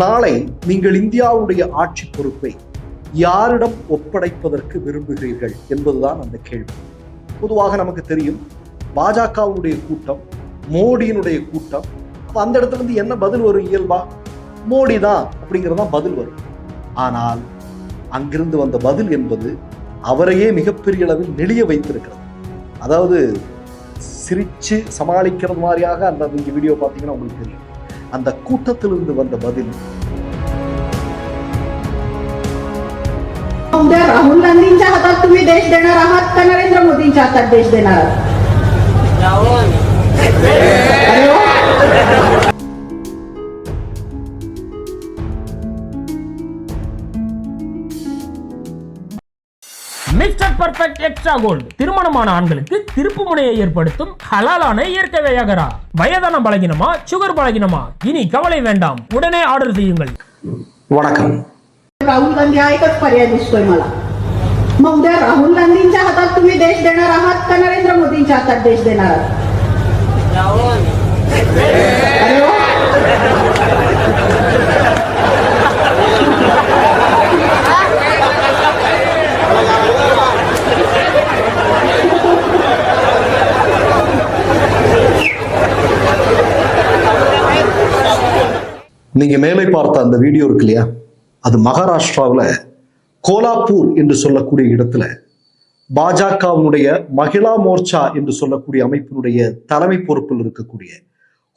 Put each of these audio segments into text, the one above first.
நாளை நீங்கள் இந்தியாவுடைய ஆட்சி பொறுப்பை யாரிடம் ஒப்படைப்பதற்கு விரும்புகிறீர்கள் என்பதுதான் அந்த கேள்வி. பொதுவாக நமக்கு தெரியும் பாஜகவுடைய கூட்டம் மோடியினுடைய கூட்டம் அப்போ அந்த இடத்துல இருந்து என்ன பதில் வரும் இயல்பா? மோடி தான் அப்படிங்கிறதான் பதில் வரும். ஆனால் அங்கிருந்து வந்த பதில் என்பது அவரையே மிகப்பெரிய அளவில் நெளிய வைத்திருக்கிறது. அதாவது சிரித்து சமாளிக்கிறது மாதிரியாக அந்த வீடியோ பார்த்தீங்கன்னா உங்களுக்கு தெரியும். அந்த கூட்டத்திலிருந்து வந்த பதில் उद्या राहुल गांधींच्या हातात तुम्ही देश देणार आहात का नरेंद्र मोदींच्या हातात देश देणार आहात மிஸ்டர் பர்ஃபெக்ட் எக்ஸ்ட்ரா கோல்டு திருமணமான ஆண்களுக்கு திருப்பு முனையை ஏற்படுத்தும் ஹலாலான இயற்கை வியாகரா வயதான பலகினமா சுகர் பலகினமா இனி கவலை வேண்டாம் உடனே ஆர்டர் செய்யுங்கள் வணக்கம் राहुल गांधी हा एकच पर्याय दिसतोय मला मग उद्या राहुल गांधींच्या हातात तुम्ही देश देणार आहात का नरेंद्र मोदींच्या हातात देश देणार आहात अरे वा. நீங்க மேலே பார்த்த அந்த வீடியோ இருக்கு இல்லையா? அது மகாராஷ்டிராவில் கோலாப்பூர் என்று சொல்லக்கூடிய இடத்துல பாஜகவினுடைய மகிழா மோர்ச்சா என்று சொல்லக்கூடிய அமைப்பினுடைய தலைமை பொறுப்பில் இருக்கக்கூடிய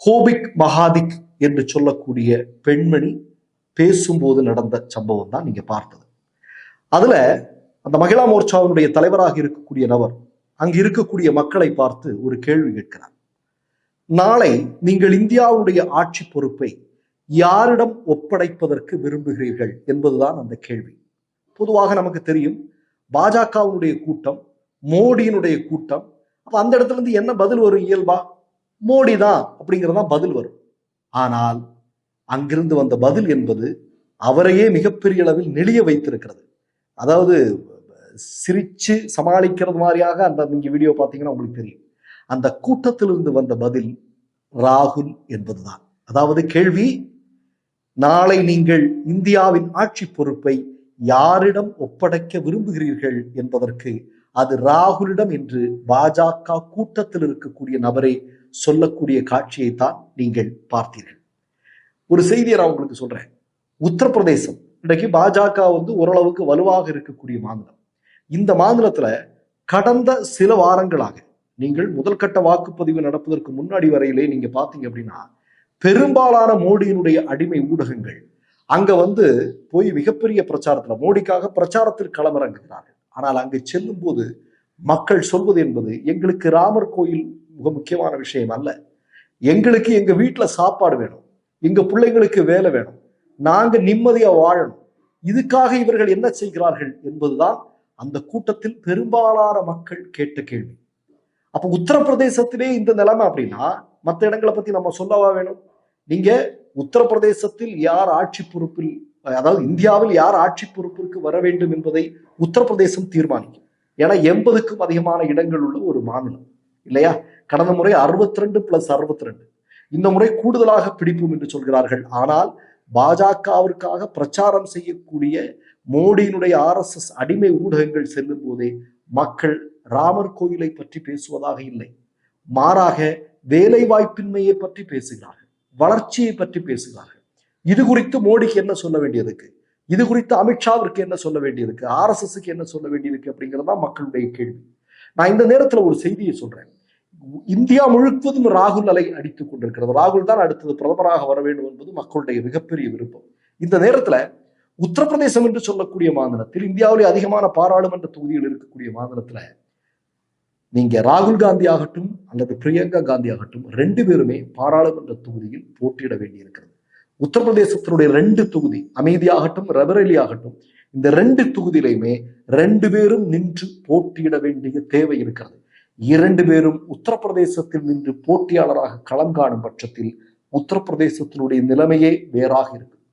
ஹோபிக் மகாதிக் என்று சொல்லக்கூடிய பெண்மணி பேசும்போது நடந்த சம்பவம் தான் நீங்க பார்த்தது. அதுல அந்த மகிழா மோர்ச்சாவினுடைய தலைவராக இருக்கக்கூடிய நபர் அங்கு இருக்கக்கூடிய மக்களை பார்த்து ஒரு கேள்வி கேட்கிறார். நாளை நீங்கள் இந்தியாவுடைய ஆட்சி பொறுப்பை யாரிடம் ஒப்படைப்பதற்கு விரும்புகிறீர்கள் என்பதுதான் அந்த கேள்வி. பொதுவாக நமக்கு தெரியும் பாஜகவினுடைய கூட்டம் மோடியினுடைய கூட்டம் அப்ப அந்த இடத்துல இருந்து என்ன பதில் வரும் இயல்பா? மோடி தான் அப்படிங்கிறதா பதில் வரும். ஆனால் அங்கிருந்து வந்த பதில் என்பது அவரையே மிகப்பெரிய அளவில் நெளிய வைத்திருக்கிறது. அதாவது சிரிச்சு சமாளிக்கிறது மாதிரியாக அந்த நீங்க வீடியோ பார்த்தீங்கன்னா உங்களுக்கு தெரியும். அந்த கூட்டத்திலிருந்து வந்த பதில் ராகுல் என்பதுதான். அதாவது கேள்வி நாளை நீங்கள் இந்தியாவின் ஆட்சி பொறுப்பை யாரிடம் ஒப்படைக்க விரும்புகிறீர்கள் என்பதற்கு அது ராகுலிடம் என்று பாஜக கூட்டத்தில் இருக்கக்கூடிய நபரே சொல்லக்கூடிய காட்சியை தான் நீங்கள் பார்த்தீர்கள். ஒரு செய்தியை நான் உங்களுக்கு சொல்றேன். உத்தரப்பிரதேசம். இன்றைக்கு பாஜக வந்து ஓரளவுக்கு வலுவாக இருக்கக்கூடிய மாநிலம். இந்த மாநிலத்துல கடந்த சில வாரங்களாக நீங்கள் முதல் கட்ட வாக்குப்பதிவு நடப்பதற்கு முன்னாடி வரையிலே நீங்க பாத்தீங்க அப்படின்னா பெரும்பாலான மோடியினுடைய அடிமை ஊடகங்கள் அங்க வந்து போய் மிகப்பெரிய பிரச்சாரத்துல மோடிக்காக பிரச்சாரத்தில் களமிறங்குகிறார்கள். ஆனால் அங்கு செல்லும் போது மக்கள் சொல்வது என்பது எங்களுக்கு ராமர் கோயில் மிக முக்கியமான விஷயம் அல்ல. எங்களுக்கு எங்க வீட்டுல சாப்பாடு வேணும். எங்க பிள்ளைங்களுக்கு வேலை வேணும். நாங்க நிம்மதியா வாழணும். இதுக்காக இவர்கள் என்ன செய்கிறார்கள் என்பதுதான் அந்த கூட்டத்தில் பெரும்பாலான மக்கள் கேட்ட கேள்வி. அப்ப உத்தரப்பிரதேசத்திலே இந்த நிலைமை அப்படின்னா மற்ற இடங்களை பத்தி நம்ம சொல்லவா வேணும்? நீங்க உத்தரப்பிரதேசத்தில் யார் ஆட்சி பொறுப்பில் அதாவது இந்தியாவில் யார் ஆட்சி பொறுப்பிற்கு வர வேண்டும் என்பதை உத்தரப்பிரதேசம் தீர்மானிக்கும். ஏன்னா எண்பதுக்கும் அதிகமான இடங்கள் உள்ள ஒரு மாநிலம். இல்லையா? கடந்த முறை அறுபத்தி ரெண்டு பிளஸ் அறுபத்தி ரெண்டு இந்த முறை கூடுதலாக பிடிப்போம் என்று சொல்கிறார்கள். ஆனால் பாஜகவிற்காக பிரச்சாரம் செய்யக்கூடிய மோடியினுடைய ஆர்எஸ்எஸ் அடிமை ஊடகங்கள் செல்லும் போதே மக்கள் ராமர் கோயிலை பற்றி பேசுவதாக இல்லை. மாறாக வேலை வாய்ப்பின்மையை பற்றி பேசுகிறார்கள். வளர்ச்சியை பற்றி பேசுகிறார்கள். இது குறித்து மோடிக்கு என்ன சொல்ல வேண்டியதுக்கு? இது குறித்து அமித்ஷாவிற்கு என்ன சொல்ல வேண்டியிருக்கு ஆர்எஸ்எஸ்க்கு என்ன சொல்ல வேண்டியிருக்கு அப்படிங்கிறது தான் மக்களுடைய கேள்வி. நான் இந்த நேரத்துல ஒரு செய்தியை சொல்றேன். இந்தியா முழுவதும் ராகுல் அலை அடித்துக் கொண்டிருக்கிறது. ராகுல் தான் அடுத்தது பிரதமராக வர வேண்டும் என்பது மக்களுடைய மிகப்பெரிய விருப்பம். இந்த நேரத்துல உத்தரப்பிரதேசம் என்று சொல்லக்கூடிய மாநிலத்தில் இந்தியாவிலே அதிகமான பாராளுமன்ற தொகுதிகள் இருக்கக்கூடிய மாநிலத்துல நீங்க ராகுல் காந்தி ஆகட்டும் அல்லது பிரியங்கா காந்தி ஆகட்டும் ரெண்டு பேருமே பாராளுமன்ற தொகுதியில் போட்டியிட வேண்டியிருக்கிறது. உத்தரப்பிரதேசத்தினுடைய ரெண்டு தொகுதி அமைதியாகட்டும் ரெபரேலி ஆகட்டும் இந்த ரெண்டு தொகுதியிலையுமே ரெண்டு பேரும் நின்று போட்டியிட வேண்டிய தேவை இருக்கிறது. இரண்டு பேரும் உத்தரப்பிரதேசத்தில் நின்று போட்டியாளராக களம் காணும் பட்சத்தில் உத்தரப்பிரதேசத்தினுடைய நிலைமையே வேறாக இருக்கும்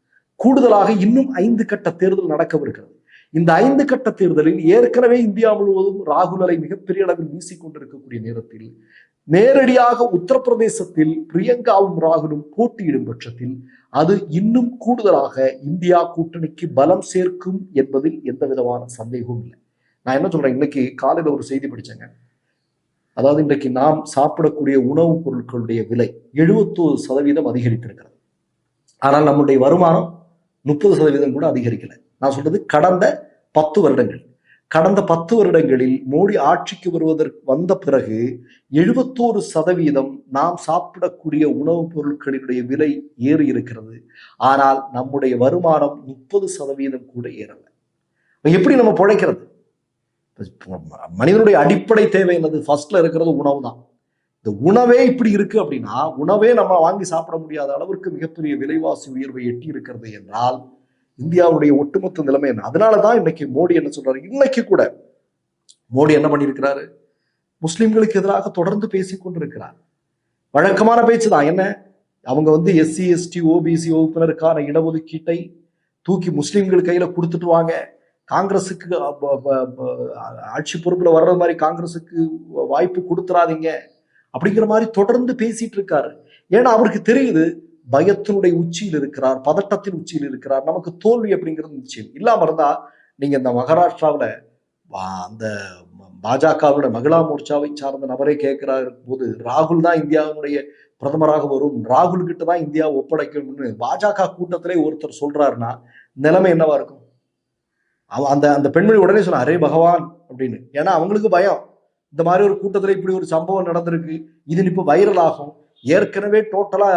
கூடுதலாக இன்னும் ஐந்து கட்ட தேர்தல் நடக்கவிருக்கிறது. இந்த ஐந்து கட்ட தேர்தலில் ஏற்கனவே இந்தியா முழுவதும் ராகுல் அலை மிகப்பெரிய அளவில் வீசிக்கொண்டிருக்கக்கூடிய நேரத்தில் நேரடியாக உத்தரப்பிரதேசத்தில் பிரியங்காவும் ராகுலும் போட்டியிடும் பட்சத்தில் அது இன்னும் கூடுதலாக இந்தியா கூட்டணிக்கு பலம் சேர்க்கும் என்பதில் எந்த விதமான சந்தேகமும் இல்லை. நான் என்ன சொல்றேன்? இன்னைக்கு காலையில ஒரு செய்தி படிச்சேங்க. அதாவது இன்றைக்கு நாம் சாப்பிடக்கூடிய உணவுப் பொருட்களுடைய விலை எழுபத்தோரு சதவீதம் அதிகரித்திருக்கிறது. ஆனால் நம்முடைய வருமானம் முப்பது சதவீதம் கூட அதிகரிக்கலை. நான் சொல்றது கடந்த பத்து வருடங்கள். கடந்த பத்து வருடங்களில் மோடி ஆட்சிக்கு வருவதற்கு வந்த பிறகு எழுபத்தோரு சதவீதம் நாம் சாப்பிடக்கூடிய உணவுப் பொருட்களினுடைய விலை ஏறி இருக்கிறது. ஆனால் நம்முடைய வருமானம் முப்பது சதவீதம் கூட ஏறலை. எப்படி நம்ம பிழைக்கிறது? மனிதனுடைய அடிப்படை தேவை என்னது? ஃபர்ஸ்ட்ல இருக்கிறது உணவு தான். இந்த உணவே இப்படி இருக்கு அப்படின்னா உணவே நம்ம வாங்கி சாப்பிட முடியாத அளவிற்கு மிகப்பெரிய விலைவாசி உயர்வை எட்டி இருக்கிறது என்றால் இந்தியாவுடைய ஒட்டுமொத்த நிலைமை என்ன? அதனால தான் இன்னைக்கு மோடி என்ன சொல்றாரு? இன்னைக்கு கூட மோடி என்ன பண்ணியிருக்கிறாரு? முஸ்லிம்களுக்கு எதிராக தொடர்ந்து பேசி கொண்டிருக்கிறார். வழக்கமான பேச்சு தான். என்ன? அவங்க வந்து எஸ்சி எஸ்டி ஓபிசி வகுப்பினருக்கான இடஒதுக்கீட்டை தூக்கி முஸ்லிம்கள் கையில கொடுத்துட்டு வாங்க. காங்கிரஸுக்கு ஆட்சி பொறுப்புல வர்றது மாதிரி காங்கிரஸுக்கு வாய்ப்பு கொடுத்துறாதீங்க. அப்படிங்கிற மாதிரி தொடர்ந்து பேசிட்டு இருக்காரு. ஏன்னா அவருக்கு தெரியுது பயத்தினுடைய உச்சியில் இருக்கிறார் பதட்டத்தின் உச்சியில் இருக்கிறார். நமக்கு தோல்வி அப்படிங்கிறது நிச்சயம். இல்லாம இருந்தா நீங்க இந்த மகாராஷ்டிராவுல அந்த பாஜகவோட மகிழா மோர்ச்சாவை சார்ந்த நபரே கேட்கிறார் போது ராகுல் தான் இந்தியாவினுடைய பிரதமராக வரும் ராகுல் கிட்ட தான் இந்தியா ஒப்படைக்கணும்னு பாஜக கூட்டத்திலே ஒருத்தர் சொல்றாருன்னா நிலைமை என்னவா இருக்கும்? அவ அந்த அந்த பெண்மணி உடனே சொன்ன அரே பகவான் அப்படின்னு. ஏன்னா அவங்களுக்கு பயம். இந்த மாதிரி ஒரு கூட்டத்தில் இப்படி ஒரு சம்பவம் நடந்திருக்கு. இது இப்போ வைரல் ஆகும். ஏற்கனவே டோட்டலா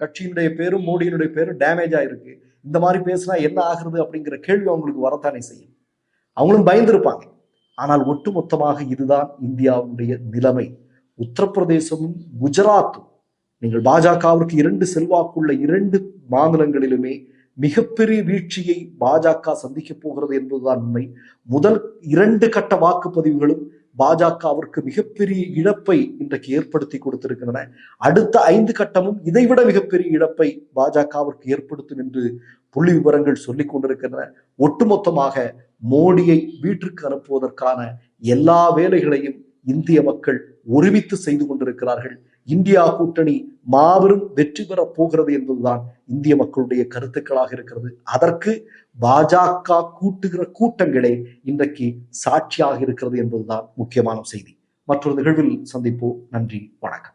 கட்சியினுடைய பேரும் மோடியினுடைய பேரும் டேமேஜ் ஆயிருக்கு. இந்த மாதிரி பேசினா என்ன ஆகுறது அப்படிங்கிற கேள்வி அவங்களுக்கு வரத்தானே செய்யும். அவங்களும் பயந்துருப்பாங்க. ஆனால் ஒட்டுமொத்தமாக இதுதான் இந்தியாவுடைய நிலைமை. உத்தரப்பிரதேசமும் குஜராத்தும் நீங்கள் பாஜகவிற்கு இரண்டு செல்வாக்குள்ள இரண்டு மாநிலங்களிலுமே மிகப்பெரிய வீழ்ச்சியை பாஜக சந்திக்கப் போகிறது என்பதுதான் உண்மை. முதல் இரண்டு கட்ட வாக்குப்பதிவுகளும் பாஜகவிற்கு மிகப்பெரிய இழப்பை இன்றைக்கு ஏற்படுத்தி கொடுத்திருக்கின்றன. அடுத்த ஐந்து கட்டமும் இதைவிட மிகப்பெரிய இழப்பை பாஜகவிற்கு ஏற்படுத்தும் என்று புள்ளி விவரங்கள் சொல்லிக் கொண்டிருக்கின்றன. ஒட்டுமொத்தமாக மோடியை வீட்டிற்கு அனுப்புவதற்கான எல்லா வேலைகளையும் இந்திய மக்கள் ஒருமித்து செய்து கொண்டிருக்கிறார்கள். இந்தியா கூட்டணி மாபெரும் வெற்றி பெறப் போகிறது என்பதுதான் இந்திய மக்களுடைய கருத்துக்களாக இருக்கிறது. அதற்கு பாஜக கூட்டுகிற கூட்டங்களே இன்றைக்கு சாட்சியாக இருக்கிறது என்பதுதான் முக்கியமான செய்தி. மற்றொரு நிகழ்வில் சந்திப்போம். நன்றி. வணக்கம்.